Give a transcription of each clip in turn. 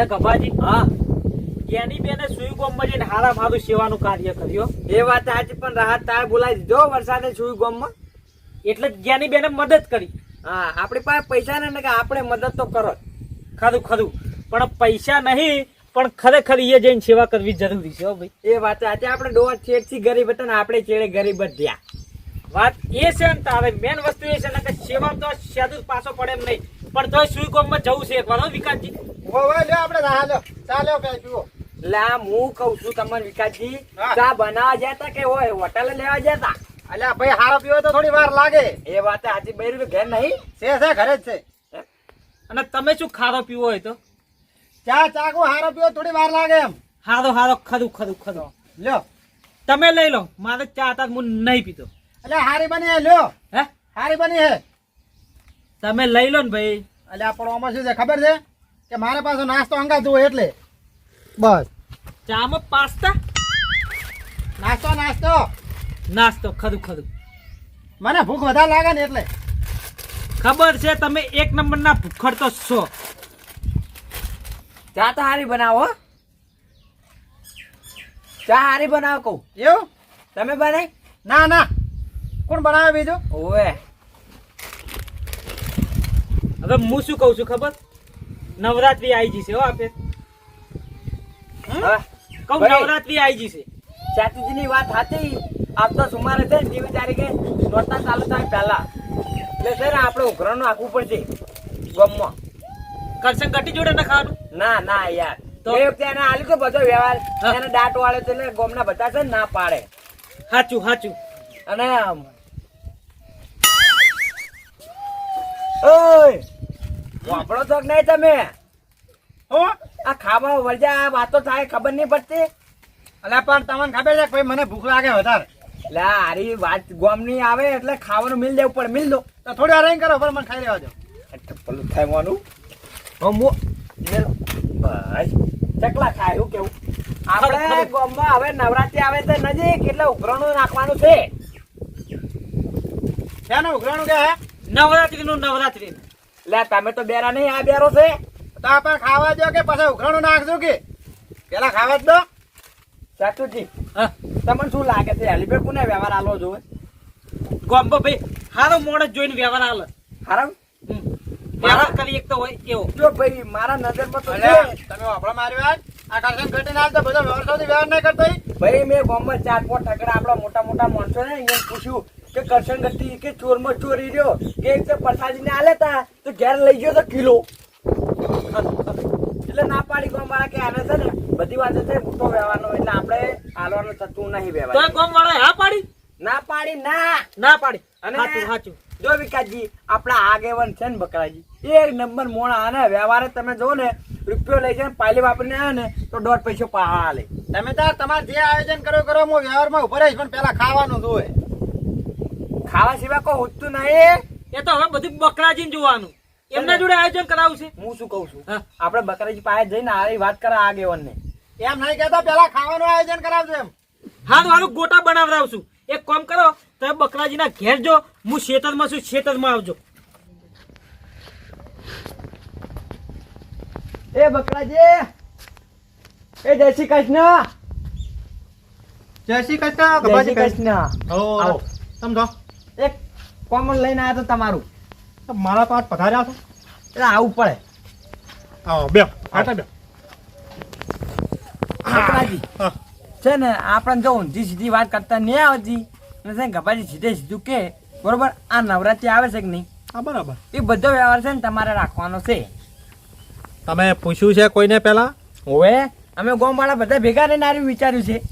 એ ગભાજી હા. એની બેને સુઈ ગોમમાં જઈને હારા મારું સેવાનું કાર્ય કર્યું એ વાત સાચી પણ રાહત તાર બોલાવી દીધો વરસાદે છું ગોમમાં. એટલે જ્ઞાની બેને મદદ કરી. હા આપણી પાસે પૈસા ને કે આપણે મદદ તો કરો. ખરું ખરું પણ પૈસા નહીં પણ ખરેખર એ જઈને સેવા કરવી જરૂરી છે હો ભાઈ. એ વાત આજે આપણે ડોવા છેડથી ગરીબ હતા ને આપણે છેડે ગરીબ જ ધ્યા વાત એ છે ને તારે મેન વસ્તુ એ છે ને કે સેવા તો સેદું પાછો પડે એમ નહીં. પણ તોય સુઈ ગોમમાં જવું છે એકવાર હો વિકાસજી. એટલે આ હું કહું છું તમને વિકાસજી. ચા બનાવવા જતા કે હોય? હોટલ લેવા ગયા તા? અલ્યા ભાઈ હારો પીવો તો થોડી વાર લાગે. એ વાત સાચી બૈરું ઘેર નહીં. છે છે ઘરે જ છે. અને તમે શું ખારો પીવો હોય તો? ચા ચાકુ હારો પીવો થોડી વાર લાગે એમ. હારો હારો ખરું ખરું ખરું. લ્યો. તમે લઈ લો. મારે ચા હતા હું નહીં પીતો. એટલે હારી બની હે લ્યો. હે? હારી બની હે. તમે લઈ લો ને ભાઈ. અલ્યા આ પડવામાં શું છે? ખબર છે? કે મારે પાસે નાસ્તો અંગાતું હોય એટલે. બસ. ચામાં પાસ્તા? નાસ્તો નાસ્તો. નાસ્તો ખરું ખરું. મને ભૂખ વધારે લાગે ને એટલે. ખબર છે તમે એક નંબરના ભૂખડ તો છો. ચા તો હારી બનાવો હો. ચા હારી બનાવો કહું. એવું? તમે બનાવી ના ના. કોણ બનાવે બીજું? ઓવે. હવે હું શું કહું છું ખબર? નવરાત્રી આવી જશે હો આપે. કહું નવરાત્રી આવી જશે. ચાચીજી ની વાત સાચી આવતો સુમારે છે જેવી તારીખે નોરતા ચાલુ થાય પહેલા. એટલે સર આપણે ઉઘરાણું આખવું પડશે ગમમાં. કરશે ગટી જોડે ના ખાવાનું ના ના યાર. તો? એ વખતે એને આલ્યું તો બધો વ્યવહાર. એને દાંત વાળે તો ગોમના બધા છે ના પાડે. સાચું સાચું અને વાપરો તો નહીં તમે? હો? આ ખાવા વળજા આ વાતો થાય ખબર નહીં પડતી? અલ્યા પણ તમને ખબર છે ભાઈ મને ભૂખ લાગે વધારે. એટલે હારી વાત ગોમની આવે એટલે ખાવાનું મિલ દેવું પડે મિલ દો. તો થોડી વાર કરો પણ મને ખાઈ લેવા દો. પેલું ખાવાનું હમો બસ. ચકલા ખાય એવું કેવું? આપણે ગોમમાં હવે નવરાત્રી આવે તો નજીક એટલે ઉઘરાણું નાખવાનું છે. શેનું ઉઘરાણું કે નવરાત્રી નું નવરાત્રી એટલે તમે તો બેરા નહીં આ બેરો છે. તો આપણે ખાવા દો કે પછી ઉઘરાણું નાખજો કે? પેલા ખાવા જ દો. સાચુજી. હા. તમને શું લાગે છે? હેલીપે કોને વ્યવહાર આલો જોવે? ગોમ્બો ભાઈ હારો મોડસ જોઈને વ્યવહાર આલે. હારો? હમ. વ્યવહાર કરી એક તો હોય એવો. જો ભાઈ મારા નજરમાં તો તમે આપણા મારી વાત? આ કરશન ઘટી ના તો વ્યવહાર વ્યવસ્થાથી વ્યવહાર નહીં કરતો ભાઈ મેં ગામમાં ચાર પાંચ ઠગડા આપણા મોટા મોટા માણસો ને અહીંયા પૂછ્યું કે કરશન ગતિ કે ચોરમાં ચોરી રહ્યો કે એક તો પ્રસાદીને આલે તા તો ઘેર લઈ ગયો તો કિલો. એટલે ના પાડી ગામ વાળા કે આને છે ને બધી વાતો છે મોટો વ્યવહારનો એટલે આપણે હાલવાનું થતું નહીં તો વ્યવહાર ગોમ વાળા હા પાડી? ના પાડી ના. ના પાડી. અને સાચું સાચું. જો વિકાસજી આપણા આગેવાન છે ને બકરાજી એક નંબર મોણા અને વ્યવહારે તમે જો ને રૂપિયો લઈ જાય પાલી વાપરીને આવે ને તો દોઢ પૈસો પાહા લે તમે તાર તમારે જે આયોજન કરો કરો હું વ્યવહારમાં ઊભો રહીશ પણ પેલા ખાવાનું જોવે. ખાવા સિવાય કોઈ હોતું નહીં. એ તો હવે બધું બકરાજી જોવાનું. એમના જોડે આયોજન કરાવું છે? હું શું કઉ છું? હા. આપણે બકરાજી પાસે જઈને આ વાત કરા આગેવાન ને એમ નહીં કહેતા પેલા ખાવાનું આયોજન કરાવજો એમ. હારું હારું ગોટા બનાવડાવશું. એક કામ કરો તમે બકરાજીના ઘેર જો હું ખેતરમાં છું ખેતરમાં આવજો. એ બકરાજી એ જય શ્રી કૃષ્ણ. જય શ્રી કૃષ્ણ જય શ્રી કૃષ્ણ. હો આવો. સમજો એક કોમન લઈને આવ્યા તો તમારું. મારા પાઠ પધાર્યા છો. એટલે આવું પડે. હા બે આટા બે છે ને આપણે જો ઊંધી સીધી વાત કરતા નહીં આવતી અને છે ને ગપાજી સીધે સીધું કે બરોબર આ નવરાત્રી આવે છે કે નહીં? હા બરાબર. એ બધો વ્યવહાર છે ને તમારે રાખવાનો છે. તમે પૂછ્યું છે કોઈને પેલા હવે અમે ગામવાળા બધા ભેગા રહીને આવ્યું વિચાર્યું છે.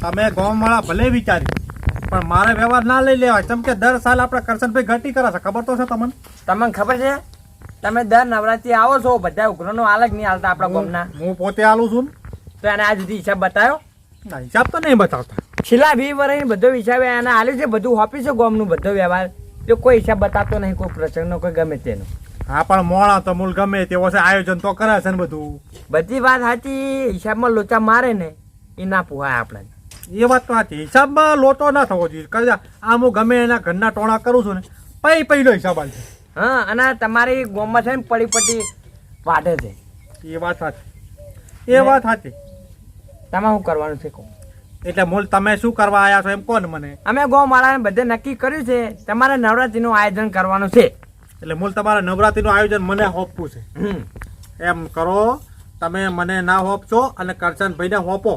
તમે ગામવાળા ભલે વિચાર્યું. પણ મારે વ્યવહાર ના લઈ લેવાય. કેમ કે દર સાલ આપણે કરશનભાઈ ઘટી કરે છે. ખબર તો છે તમને? તમને ખબર છે? તમે દર નવરાત્રી આવો છો બધા ઉઘરાનો અલગ નહીં હાલતા આપણા ગામના. હું પોતે આલું છું તો એને આ સુધી હિસાબ બતાવ્યો ના હિસાબ તો નહીં બતાવતા. છેલ્લા વી વર્ષની બધો હિસાબ એને આલ્યું છે બધું હોપી છે ગામનું બધો વ્યવહાર. તો કોઈ હિસાબ બતાવતો નહીં કોઈ પ્રસંગનો કોઈ ગમે તેનો. હા પણ મોડા તો મૂળ ગમે તેવો છે આયોજન તો કરે છે ને બધું. બધી વાત સાચી હિસાબમાં લોચા મારે ને એ ના પુહાય આપણે એ વાત તો સાચી. હિસાબમાં લોટો ના થવો જોઈએ. કદાચ આમ હું ગમે એના ઘરના ટોણા કરું છું ને પૈ પૈનો હિસાબ આલશે. હા અને તમારી ગોમમાં છે ને પડી પટ્ટી વાઢે છે. એ વાત સાચી. એ વાત સાચી. તમે શું કરવાનું છે કહો? એટલે મૂળ તમે શું કરવા આવ્યા છો એમ કોણ મને. અમે ગો માળાને બધે નક્કી કર્યું છે. તમારે નવરાત્રીનું આયોજન કરવાનું છે. એટલે મૂળ તમારે નવરાત્રીનું આયોજન મને હોપવું છે. એમ કરો તમે મને ના હોપશો અને કરશનભાઈને હોપો.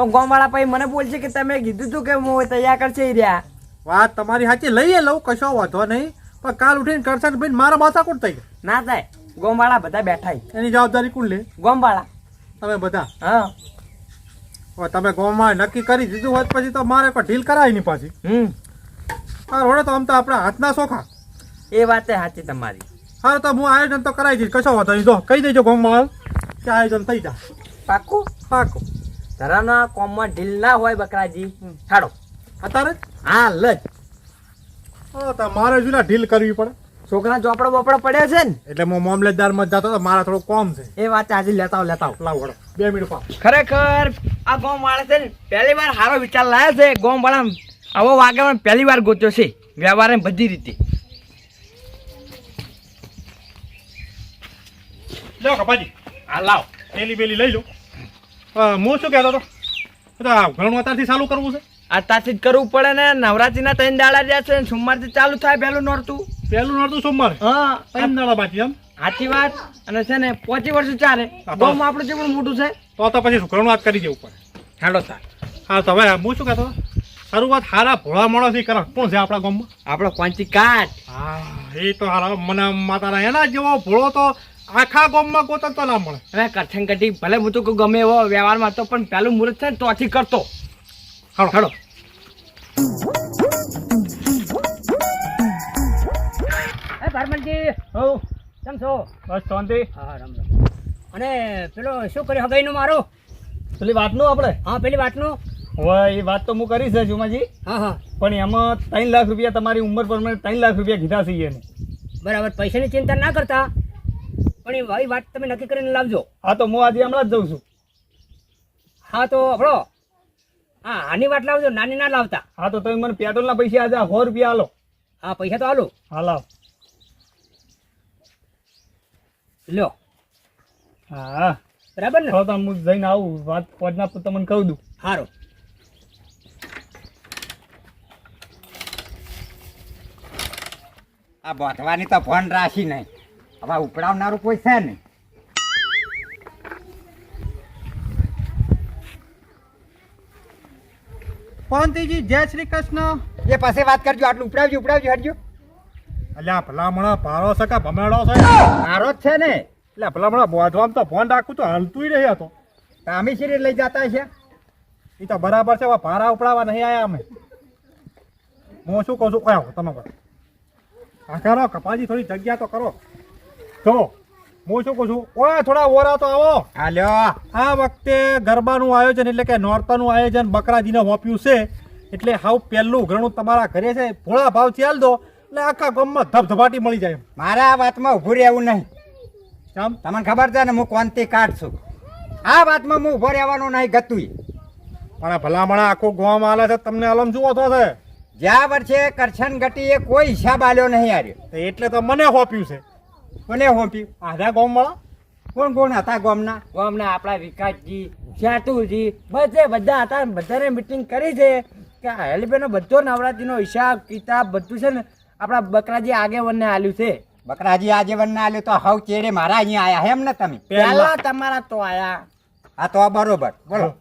પણ ગોમવાળા પછી મને બોલશે કે તમે કીધું તું કે હું તૈયાર કરશે રહ્યા. વાત તમારી સાચી લઈએ લઉં કશો વાંધો નહીં. પણ કાલ ઉઠીને કરશે ભાઈ મારા માથા કોણ થઈ ના થાય ગોમાળા બધા બેઠા એની જવાબદારી કોણ લે? ગોમવાળા. તમે બધા? હા. તમે ગોમાં નક્કી કરી દીધું હોત પછી તો મારે કોઈ ઢીલ કરાય નહીં પાછી. હમ. હા રોડે તો આમ તો આપણા હાથના સોખા. એ વાત સાચી તમારી. હા તો હું આયોજન તો કરાવી દઈશ કશો વાંધો નહીં. જો કહી દેજો ગોમાં કે આયોજન થઈ જા પાકું? પાકું. ધરાના કોમમાં ઢીલ ના હોય બકરાજી. છાડો. અત્યારે હા લજ હા તો મારે જુના ઢીલ કરવી પડે? છોકરા ચોપડો બોપડો પડ્યો છે ને? એટલે હું મામલેદારમાં માં જતો મારા થોડું કોમ છે. એ વાત આજે લેતા લેતા આવો. લાવ વડો બે મિનિટ પા ખરેખર આ ગોમ વાળા છે ને પહેલી વાર સારો વિચાર લાયા છે. ગોમ વાળા આવો વાગે પહેલી વાર ગોત્યો છે. વ્યવહાર એમ બધી રીતે. લો કપાજી. હા લાવ. પેલી પેલી લઈ લો હા, શું કહેતો હતો? તો ઘણું અત્યારથી ચાલુ કરવું છે. અત્યારથી જ કરવું પડે ને. નવરાત્રીના ત્રણ દાડા જ્યાં છે સોમવારથી ચાલુ થાય પહેલું નોરતું. પહેલું નડતું સોમવાર? હા. ત્રણ દાડા બાકી એમ? સાચી વાત. અને છે ને પોચી વર્ષ ચાલે ગામ આપણું આપણું જેવું મોટું છે. તો તો પછી ઘણું વાત કરી દેવું પડે. હેલો સર હા તો હવે હું શું કહેતો શરૂઆત હારા ભોળા માણસથી કરો કોણ છે આપણા ગામમાં? આપણો કોંચી કાટ હા એ તો હારા મને માતાના એના જેવો ભોળો તો આખા ગામમાં ગોતન તો ના મળે. હવે કઠણ કઠી ભલે હું તો કહું ગમે એવો વ્યવહારમાં હતો પણ પહેલું મુહૂર્ત છે ને તોથી કરતો. હાડો હાડો હે ભારમલજી હો કેમ છો? બસ શાંતિ. હા રામ રામ. અને પેલો શું કર્યો હગાઈનો મારો? પેલી વાતનું આપણે? હા પેલી વાતનું. હવે એ વાત તો હું કરી છે જુમાજી. હા હા. પણ એમાં ત્રણ લાખ રૂપિયા તમારી ઉંમર પ્રમાણે ત્રણ લાખ રૂપિયા કીધા છે એને. બરાબર પૈસાની ચિંતા ના કરતા. પણ એ ભાઈ વાત તમે નક્કી કરીને લાવજો. હા તો હું આજે હમણાં જ જઉં છું. હા તો હળો. હા આની વાત લાવજો નાની ના લાવતા. હા તો તમે મને પેટ્રોલના પૈસા આજે સો રૂપિયા હાલો હા પૈસા તો હાલો હા લાવ. લ્યો. હા. બરાબર ને? તો હું જઈને આવું વાત પહોંચના તમને કહું દઉં. સારું આ બોધવાની તો ફોન રાશી નહીં. હવે ઉપડાવનારું કોઈ છે નહીં. પાંતીજી જય શ્રી કૃષ્ણ. એ પાસે વાત કરજો આટલું ઉપડાવજો ઉપડાવજો હટજો. અલ્યા ભલામણા ભારો છે કે ભમેડો છે? પારો જ છે ને. એટલે ભલામણા બોધવામાં તો ફોન રાખું તો હાલતું નહીં હતો તો. અમે શરીર લઈ જતા છે એ તો બરાબર છે ભારા ઉપડાવવા નહીં આવ્યા અમે. હું શું કહું છું? તમે કરો આ કરો કપાજી થોડી જગ્યા તો કરો. જો હું શું કહું છું? ઓય થોડા ઓરા તો આવો. હાલ્યો આ વખતે ગરબાનું આયોજન એટલે કે નોરતાનું આયોજન બકરાજીને હોપ્યું છે. એટલે હાવ પહેલું ઘણું તમારા ઘરે છે ભોળા ભાવ ચાલ દો એટલે આખા ગામમાં ધબધબાટી મળી જાય મારા આ વાતમાં ઊભું રહેવું નહીં. આમ તમને ખબર છે ને હું કોનથી કાઢ છું. આ વાતમાં હું ઊભો રહેવાનું નહીં ગતું પણ ભલામણા આખું ગામ આલે છે તમને અલમ જુઓ તો છે. જ્યાં વર્ષે કરશન ગટીએ કોઈ હિસાબ આલ્યો નહીં આર્યો તો એટલે તો મને હોપ્યું છે. કોને હોંપ્યું આધા ગામવાળા? કોણ કોણ હતા ગામના? ગામના આપણા વિકાસજી ચાતુજી બધે બધા હતા બધાને મિટિંગ કરી છે. કે આ હેલીબેનો બધો નવરાત્રીનો હિસાબ કિતાબ બધું છે ને આપણા બકરાજી આગેવનને આલ્યું છે. બકરાજી આગેવનને આલ્યું તો હવ ચેડે મારા અહીંયા આયા એમ ને તમે? પહેલા તમારા તો આયા. આ તો બરોબર. બોલો.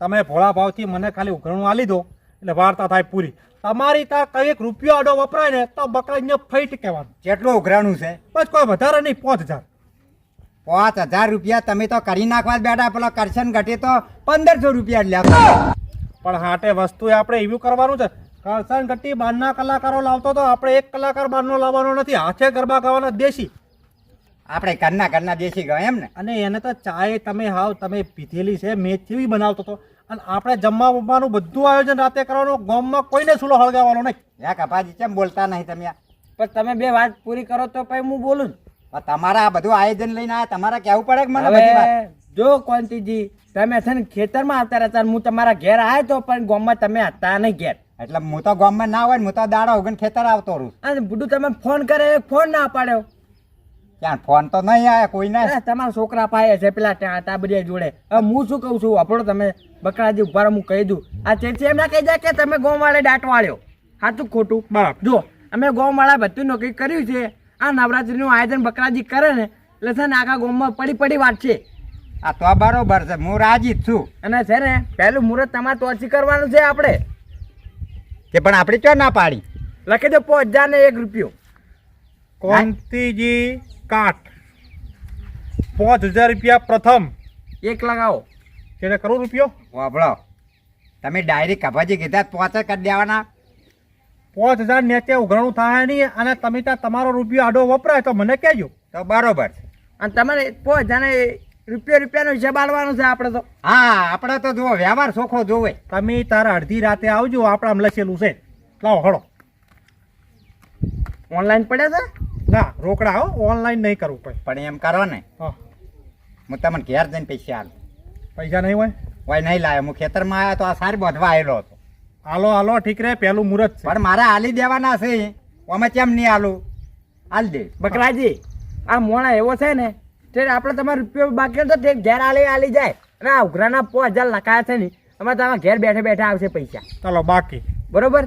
તમે ભોળા ભાવથી મને ખાલી ઉઘરણું આલી દો. એટલે વાર્તા થાય પૂરી. તમારી ત્યાં કંઈક રૂપિયો આડો વપરાય ને તો બકરાજીને ફઈટ કહેવાનું. જેટલું ઉઘરાણું છે. બસ કોઈ વધારે નહીં પાંચ હજાર. પાંચ હજાર રૂપિયા તમે તો કરી નાખવા જ બેઠા પેલો કરશન ઘટે તો પંદરસો રૂપિયા જ લ્યા પણ હાટે વસ્તુ આપણે એવું કરવાનું છે. કરશન ઘટી બહારના કલાકારો લાવતો તો આપણે એક કલાકાર બહારનો લાવવાનો નથી હાથે ગરબા ગાવાના દેશી. આપણે ઘરના ઘરના દેશી ગયા એમ ને. અને એને તો ચાય તમે હાવ તમે પીધેલી છે મેં જેવી બનાવતો હતો અને આપણે જમવા બમવાનું બધું આયોજન રાતે કરવાનું ગામમાં કોઈને સુલો હળગાવવાનો નહીં. યા કપાજી કેમ બોલતા નહીં તમે પણ તમે બે વાત પૂરી કરો તો પછી હું બોલું જ. તમારા આ બધું આયોજન લઈને આ તમારે કહેવું પડે કે મને બધી વાત? જો કોંતીજી તમે છે ને ખેતરમાં આવતા રહેતા હું તમારા ઘેર આવ્યો તો પણ ગામમાં તમે હતા નહીં ઘેર. એટલે હું તો ગામમાં ના હોય ને હું તો દાડા ઉગન ખેતર આવતો રહું. અને બુડું તમે ફોન કરે ફોન ના પાડ્યો. ત્યાં ફોન તો નહીં આવે કોઈને? તમારા છોકરા પાયે છે પેલા ટાબડિયા જોડે. હવે હું શું કહું છું આપણો તમે. બકરાજી ઊભા હું કહી દઉં. આ ચેચી એમ ના કહી જાય કે તમે ગોમ વાળે દાંટ વાળ્યો સાચું ખોટું? બરાબર. જો અમે ગોમ વાળા બધું નોકરી કર્યું છે. આ નવરાત્રીનું આયોજન બકરાજી કરે ને એટલે છે ને આખા ગોમમાં પડી પડી વાત છે. આ તો બરોબર છે હું રાજી જ છું. અને છે ને પહેલું મુહૂર્ત તમારે તોરસી કરવાનું છે આપણે. કે પણ આપણે ક્યાં ના પાડી? લખી દો પાંચ હજાર ને એક રૂપિયો. કોંતીજી કાઠ. પાંચ હજાર રૂપિયા પ્રથમ. એક લગાવો. એટલે કરોડ રૂપિયો? વાપરો. તમે ડાયરેક્ટ કપાજી કીધા પાંચ કરી દેવાના. પાંચ હજાર નેચે ઉઘરાણું થાય નહીં અને તમે ત્યાં તમારો રૂપિયો આડો વપરાય તો મને કહેજો. તો બરોબર છે. અને તમારે પાંચ હજાર રૂપિયા રૂપિયો રૂપિયાનો હિસાબ આલવાનો છે આપણે તો. હા આપણે તો જુઓ વ્યવહાર સોખો જોવે તમે તારા અડધી રાતે આવજો આપણે આમ લખેલું છે. લાવો હળો. ઓનલાઈન પડ્યા છે? ના રોકડા હો ઓનલાઈન નહીં કરવું પડે. પણ એમ કરો ને. હા. હું તમને ઘેર જઈને પૈસા આલું પૈસા નહીં હોય? હોય નહીં લાવ્યો. હું ખેતરમાં આવ્યો તો આ સારી બોધવા આવેલો હતો. હાલો હાલો ઠીક રે પેલું મુહૂર્ત છે. પણ મારે આલી દેવાના છે. અમે કેમ નહીં હાલું? હાલ દે. બકરાજી આ મોણા એવો છે ને તે આપણે તમારે રૂપિયો બાકી તો તે ઘેર આલી આલી જાય. અને આ ઉઘરાના પાંચ હજાર લખાયા છે ને અમે તમારા ઘેર બેઠા બેઠા આવશે પૈસા. ચાલો બાકી. બરોબર?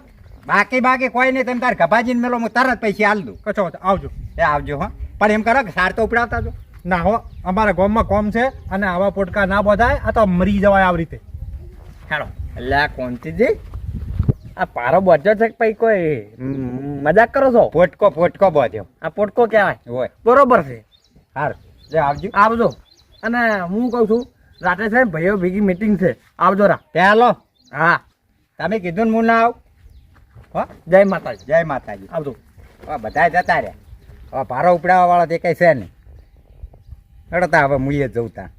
બાકી બાકી કોઈ નહીં તમે તારે ગભાજીને મેલો હું તરત પૈસા આલ દઉં. કચો આવજો. એ આવજો હો. પણ એમ કરો કે સાર તો ઉપડાવતા જો. ના હો અમારા ગામમાં કોમ છે અને આવા પોટકા ના બોધાય આ તો મરી જવાય આવી રીતે. હેલો એટલે આ કોંતીજી આ પારો બધો છે કે પછી કોઈ મજાક કરો છો? પોટકો પોટકો બોધ્યો આ પોટકો કહેવાય હોય. બરોબર છે. હાર જે આવજો. આવજો. અને હું કહું છું રાતે છે ભાઈઓ ભેગી મીટિંગ છે. આવજો રા. ત્યાં હા. તમે કીધું ને હું ના આવ. હો જય માતાજી. જય માતાજી. આવજો. હા બધા જતા રહ્યા. હવે ભારો ઉપડાવવા વાળા તે કઈ છે નહીં. રડતા હવે મુઈએ જ જવું તા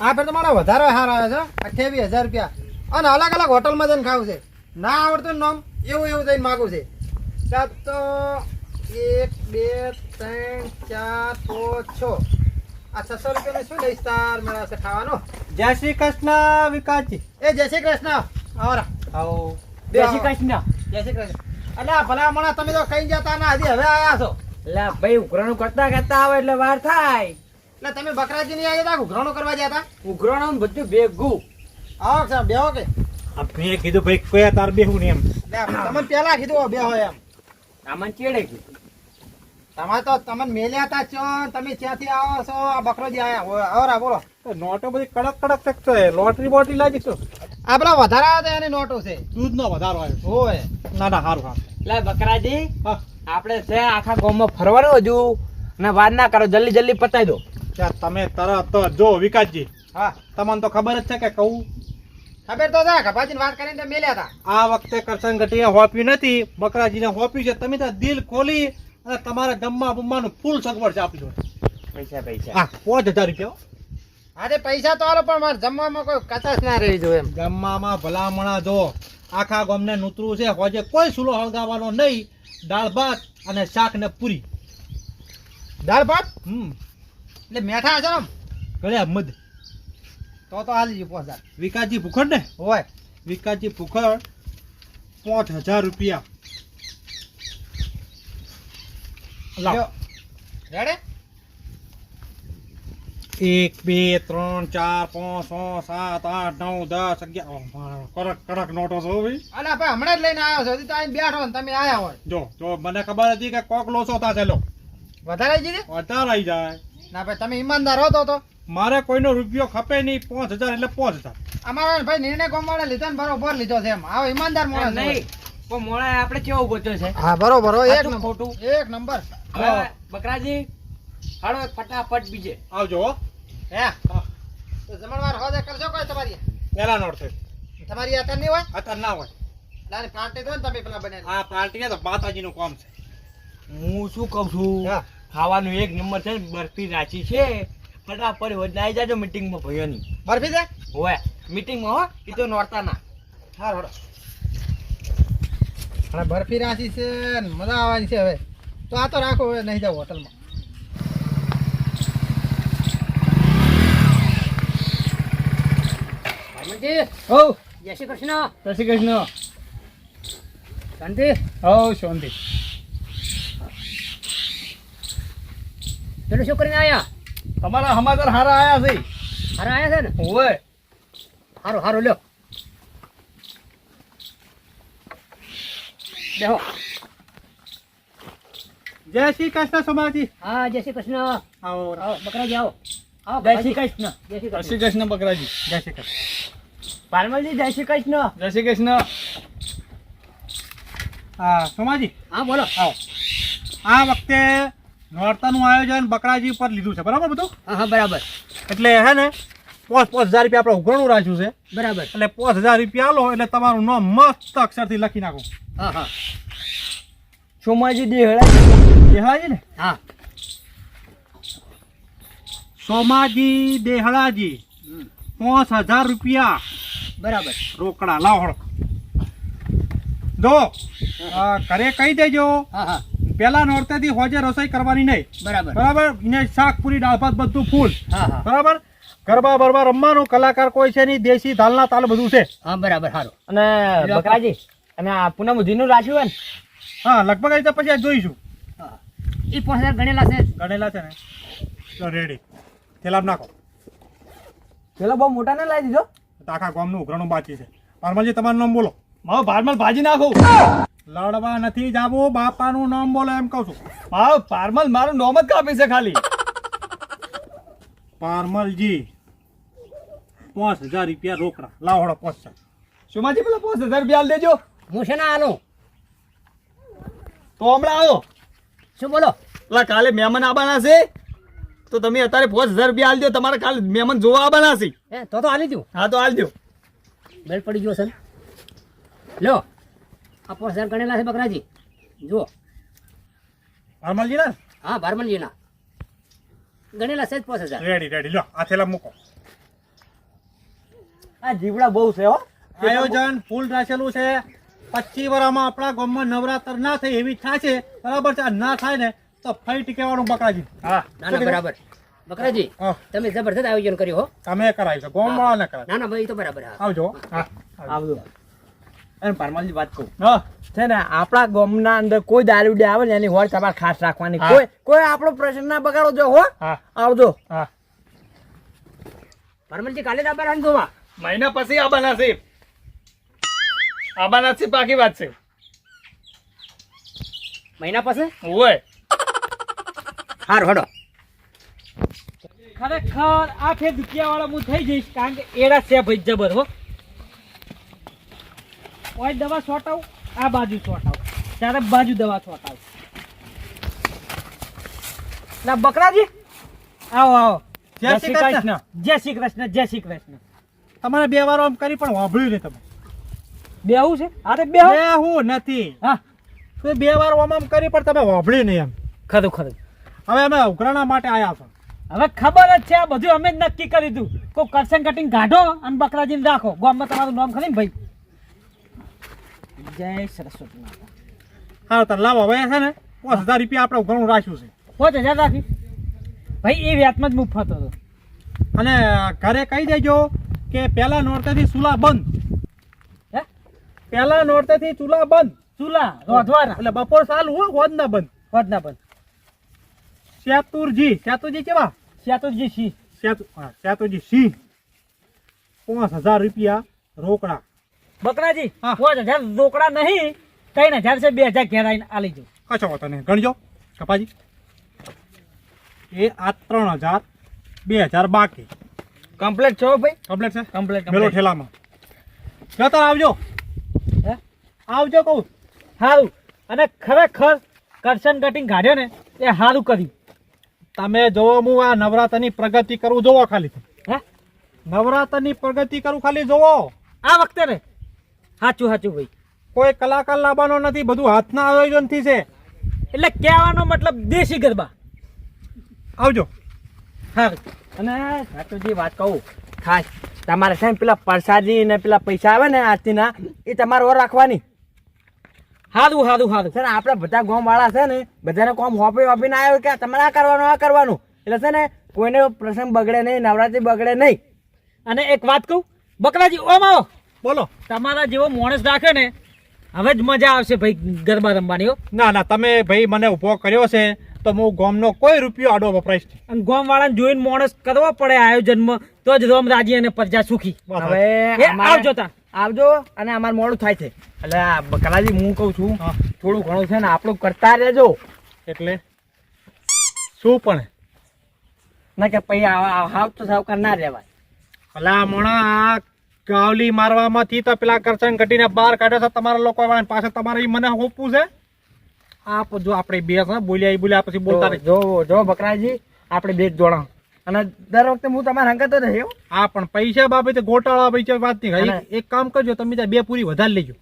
આ ફેર તમારો વધારે હાર આવે છે અઠ્યાવીસ હજાર રૂપિયા. અને અલગ અલગ હોટલમાં જઈને ખાવું છે. ના આવડતું નામ એવું એવું જઈને માગું છે. ત્યાં તો એક બે ત્રણ ચાર પાંચ છ. આ છસો રૂપિયાનો શું લઈશ તાર મેળવશે ખાવાનો? જય શ્રી કૃષ્ણ વિકાસજી. એ જય શ્રી કૃષ્ણ. આવરા. આવો. શ્રી કૃષ્ણ જય શ્રી કૃષ્ણ એટલે ભલા હમણાં તમે તો કઈ જતા ના હજી હવે આયા છો. એટલે ભાઈ ઉઘરાણું કરતા કરતા આવે એટલે વાર થાય. એટલે તમે બકરાજી ની આવ્યા હતા ઉઘરાણું કરવા ગયા હતા ઉઘરાણું બધું ભેગું. આવો સાહેબ બેહો કે. મેં કીધું ભાઈ કયા તાર બેહું ને એમ. લે, તમને પેલા કીધું બે હોય એમ. આમાં ચેડે ગયું તમારે તો તમે મેલ્યા હતા ચો તમે ક્યાંથી આવો છો? આ બકરોજી આયા. હોય આવરા બોલો. તો નોટો બધી કડક કડક છે લોટરી બોટરી લાગી છો વધારે હતા એની નોટો છે. દૂધ નો વધારો આવ્યો હોય ના ના સારું સારું એટલે બકરાજી. હા. આપણે છે આખા ગામમાં ફરવાનું હજુ. ને વાર ના કરો જલ્દી જલ્દી પતાવી દો. તમે તરત જો વિકાસજી. હા. તમને તો ખબર જ છે કે કહું. ખબર તો છે કપાજીને વાત કરીને મેલ્યા હતા આ વખતે કરસન ઘટીએ હોપ્યું નથી. બકરાજીને હોપ્યું છે. તમે તો દિલ ખોલી અને તમારા જમવા બમવાનું ફૂલ સગવડ છે આપજો દો. પૈસા પૈસા. હા પાંચ હજાર રૂપિયા અરે પૈસા તો આલો પણ મારે જમવામાં કોઈ કચાશ ના રહી જોઈએ એમ. જમવામાં ભલામણા જો. આખા ગામને નૂતરું છે હોજે કોઈ સુલો હળગાવવાનો નહીં. દાળ ભાત અને શાક ને પૂરી. દાળ ભાત? હમ. એટલે મેઠા છે ને આમ? ગળ્યા મધ. તો તો હાલી ગયું પોસા વિકાસજી ભૂખડ ને? હોય. વિકાસજી ભૂખડ પાંચ હજાર રૂપિયા. લાવો. રેડે એક બે ત્રણ ચાર પાંચ છ સાત આઠ નવ દસ અગિયાર. કડક કડક નોટો છો ભાઈ. અલા ભાઈ હમણાં જ લઈને આવ્યો છો. તો બેઠો ને તમે આયા હોય. જો જો મને ખબર હતી કે કોક લોસો તા ચાલો વધારે જાય વધારે આવી જાય. ના ભાઈ તમે ઈમાનદાર હતો તો મારે કોઈનો રૂપિયો ખપે નહીં પાંચ હજાર એટલે પાંચ હજાર. અમારો ભાઈ નિર્ણય ગોમવાળે લીધો ને બરોબર લીધો છે એમ. આવો ઈમાનદાર મોડા નહીં મોડા આપણે કેવો ગોત્યો છે? હા બરોબર એક નંબર. ખોટું? એક નંબર. હવે બકરાજી હાલો ફટાફટ બીજે. આવજો હો. હે? તો જમણવાર હોદે કરજો કોઈ તમારી. પેલા નોટ છે. તમારી અત્યારે નહીં હોય? અત્યારે ના હોય. લાની પાર્ટી ને તમે પેલા બને. હા પાર્ટી તો માતાજીનું કામ છે. હું શું કહું છું? હા. ખાવાનું એક નંબર છે બરફી રાચી છે. ફટાફટ આવી જાજો મીટિંગમાં ભાઈઓની બરફી છે? હોય મીટિંગમાં હો એ તો નોરતા ના. હા હડો બરફી રાશી છે મજા આવવાની છે હવે. તો આ તો રાખો હવે નહીં જાવ હોટલમાં. હો જય શ્રી કૃષ્ણ. જય શ્રી કૃષ્ણ. શાંતિ? હો શાંતિ. પેલું શું કરીને આયા? તમારા સમાચાર હારા આયા છે. હારા આયા છે ને? ઓવે હારું હારું લ્યો. બેહો. જય શ્રી કૃષ્ણ સોમાજી. હા જય શ્રી કૃષ્ણ. આવો. આવો બકરાજી આવો. જય શ્રી કૃષ્ણ. જય શ્રી કૃષ્ણ. બકરાજી. જય શ્રી કૃષ્ણ. પારમલજી જય શ્રી કૃષ્ણ. જય શ્રી કૃષ્ણ. હા સોમાજી. હા બોલો. આવો. આ વખતે નોરતાનું આયોજન બકરાજી પર લીધું છે. બરાબર બધું? હા હા બરાબર. એટલે હે ને પાંચ પાંચ હજાર રૂપિયા આપણે ઉઘરણું રાખ્યું છે. બરાબર. એટલે પાંચ હજાર રૂપિયા લો એટલે તમારું નામ મસ્ત અક્ષરથી લખી નાખો. હા હા. સોમાજી દેહળા દેહળાજી ને? હા. સોમાજી દેહળાજી પાંચ હજાર રૂપિયા. બરાબર. રોકડા લાવો જો ઘરે કહી દેજો પેલા નોરતેથી હોજે રસોઈ કરવાની નહીં. બરાબર. બરાબર? એને શાક પૂરી દાળ ભાત બધું ફૂલ. બરાબર? ગરબા બરબા રમવાનું કલાકાર કોઈ છે નહીં દેશી દાલના તાલ બધું છે. હા બરાબર સારું અને બકરાજી અને આ પૂનમ ઉધીનું રાખ્યું હોય ને હા લગભગ આવી તો પછી આ જોઈશું. હા. એ પાંચ હજાર ગણેલા છે. ગણેલા છે ને. તો રેડી થેલાબ નાખો. થેલા બહુ મોટા ના લાવી દીધો. આખા ગામનું ઉઘરાણું બાકી છે. પરમલજી તમારું નામ બોલો. મારો ભારમલ ભાજી નાખું. લડવા નથી જાવું બાપાનું નામ બોલો એમ કહું છું. મારો ભારમલ મારું નામ જ કાપી છે ખાલી. પારમલજી પાંચ હજાર રૂપિયા રોકડા. લાવડો પાંચ હજાર. માજી પેલા પાંચ હજાર રૂપિયા દેજો. હું છે ને આનું? તો હમણાં આવો. શું બોલો? એટલે કાલે મહેમાન આવવાના છે. તો તમે અત્યારે પાંચ હજાર રૂપિયા આલજો તમારે કાલે મહેમાન જોવા આવવાના છે. હે તો તો આલી દઉં. હા તો આલજો બેલ પડી ગયો છે લો આ પાંચ હજાર ગણેલા છે બકરાજી. જુઓ. પારમલજી ને હા ભારમલજીના ગણેલા છે જ પાંચ હજાર. રેડી રેડી લો આ થેલા મૂકો. આ જીવડા બહુ છે હો. આયોજન ફૂલ રાખેલું છે. પચીસ વર્ષમાં આપણા ગામમાં નવરાત્ર ના થાય એવી છે બરાબર છે? આ ના થાય ને તો ફરી ટીકેવાનું બકરાજી. હા ના ના બરાબર. બકરાજી હા. તમે જબરદસ્ત આયોજન કર્યું હો. તમે કરાવી છે ગામ વાળા ને કરાવી. ના ના ભાઈ તો બરાબર હા. આવજો. હા આવજો. અને પરમાલજી વાત કહું. હા. છે ને આપણા ગામના અંદર કોઈ દારૂડી આવે ને એની હોળ તમારે ખાસ રાખવાની. કોઈ કોઈ આપણો પ્રશ્ન ના બગાડો જો હો. આવજો. હા. ભારમલજી કાલે જ આવવાના ને મહિના પછી આવવાના છે છે પાકી વાત છે. મહિના પાસે હોય. હાર હડો. ખરેખર આ ફેર દુખિયા વાળા હું થઈ જઈશ કારણ કે એડા છે ભાઈ જબર હો. ઓય દવા છોટાવ આ બાજુ છોટાવ ત્યારે બાજુ દવા છોટાવ ના બકરાજી? આવો આવો. જય શ્રી કૃષ્ણ. જય શ્રી કૃષ્ણ જય શ્રી કૃષ્ણ. તમારે બે વાર આમ કરી પણ વાંભળ્યું નહીં તમે. બેહું છે? આ તો બેહું. બે હું નથી. હા. તો બે વાર આમ આમ કરી પણ તમે હોભળી નહીં એમ. ખરું ખરું. હવે અમે ઉઘરાણા માટે આયા છો. હવે ખબર જ છે આ બધું અમે જ નક્કી કરી દીધું. કો કરસન કટિંગ કાઢો અને બકરાજીને રાખો. ગામમાં તમારું નામ ખરી ભાઈ. જય સરસ્વતી માતા. હા તો લાવો હવે છે ને પાંચ હજાર રૂપિયા આપણે ઉઘરાણું રાખ્યું છે. પાંચ હજાર રાખી. ભાઈ એ વ્યાતમાં જ મુફત હતો. અને ઘરે કહી દેજો કે પહેલા નોરતેથી સુલા બંધ. પહેલા નોરતેથી ચૂલા બંધ. ચૂલા રોધવાના એટલે બપોર ચાલુ હોય હોદ ના બંધ. વધના બંધ. શેતુરજી સેતુજી કેવા? સેતુજી સિંહ. હા સિંહ. પાંચ હજાર રૂપિયા રોકડા. બકરાજી. પાંચ હજાર રોકડા નહીં ત્રણ હજાર છે બે હજાર ઘેર આવીને આલી જાઉં કશો નહીં ગણજો. કપાજી. એ આ ત્રણ હજાર બે હજાર બાકી. કમ્પ્લેટ છો ભાઈ? કમ્પ્લેટ છે? કમ્પ્લેટ મેલો ઠેલામાં. જતા આવજો. આવજો કહું. સારું અને ખરેખર કરશન કટિંગ કાઢ્યો ને એ સારું કર્યું. તમે જોવો હું આ નવરાત્રની પ્રગતિ કરું જોવો ખાલી. હે? નવરાત્રની પ્રગતિ કરું ખાલી જોવો. આ વખતે ને? સાચું સાચું ભાઈ. કોઈ કલાકાર લાવવાનો નથી બધું હાથના આયોજનથી છે. એટલે કહેવાનો મતલબ દેશી ગરબા. આવજો. હા અને સાચુજી વાત કહું ખાસ તમારે છે પેલા પ્રસાદી ને પેલા પૈસા આવે ને આરતીના એ તમારે ઓર રાખવાની. સારું સારું સારું છે ને આપણે બધા ગામ વાળા છે ને બધાને કોમ હોપી હોપીને આવ્યો કે તમારે આ કરવાનું આ કરવાનું. એટલે છે ને કોઈને પ્રસંગ બગડે નહીં નવરાત્રી બગડે નહીં. અને એક વાત કહું બકરાજી ઓમ આવો. બોલો. તમારા જેવો માણસ રાખે ને હવે જ મજા આવશે ભાઈ ગરબા રમવાની હો. ના ના તમે ભાઈ મને ઊભો કર્યો છે તો હું ગોમનો કોઈ રૂપિયો આડો વપરાઈશ નહીં. અને ગોમ વાળાને જોઈને માણસ કરવો પડે આયોજનમાં તો જ રોમ રાજી અને પ્રજા સુખી. હવે આવજો તા. આવજો અને અમારે મોડું થાય છે. એટલે બકરાજી હું કહું છું થોડું ઘણું છે ને આપણું કરતા રહેજો. એટલે? શું પણ? ના કે પછી હાવ તો સાવકાર ના રહેવાય. અલા મોણા આ ગાવલી મારવામાંથી તો પેલા કરચન ઘટીને બહાર કાઢ્યો છે તમારા લોકો પાસે તમારે મને હોપવું છે? આપ જો આપણે બે બોલ્યા બોલ્યા પછી બોલતા જો જો બકરાજી આપણે બે જોડા અને દર વખતે હું તમારા હંગત રહ્યો હા. પણ પૈસા બાબતે ગોટાળા પૈસા વાત નહીં એક કામ કરજો તમે ત્યાં બે પૂરી વધારે લેજો.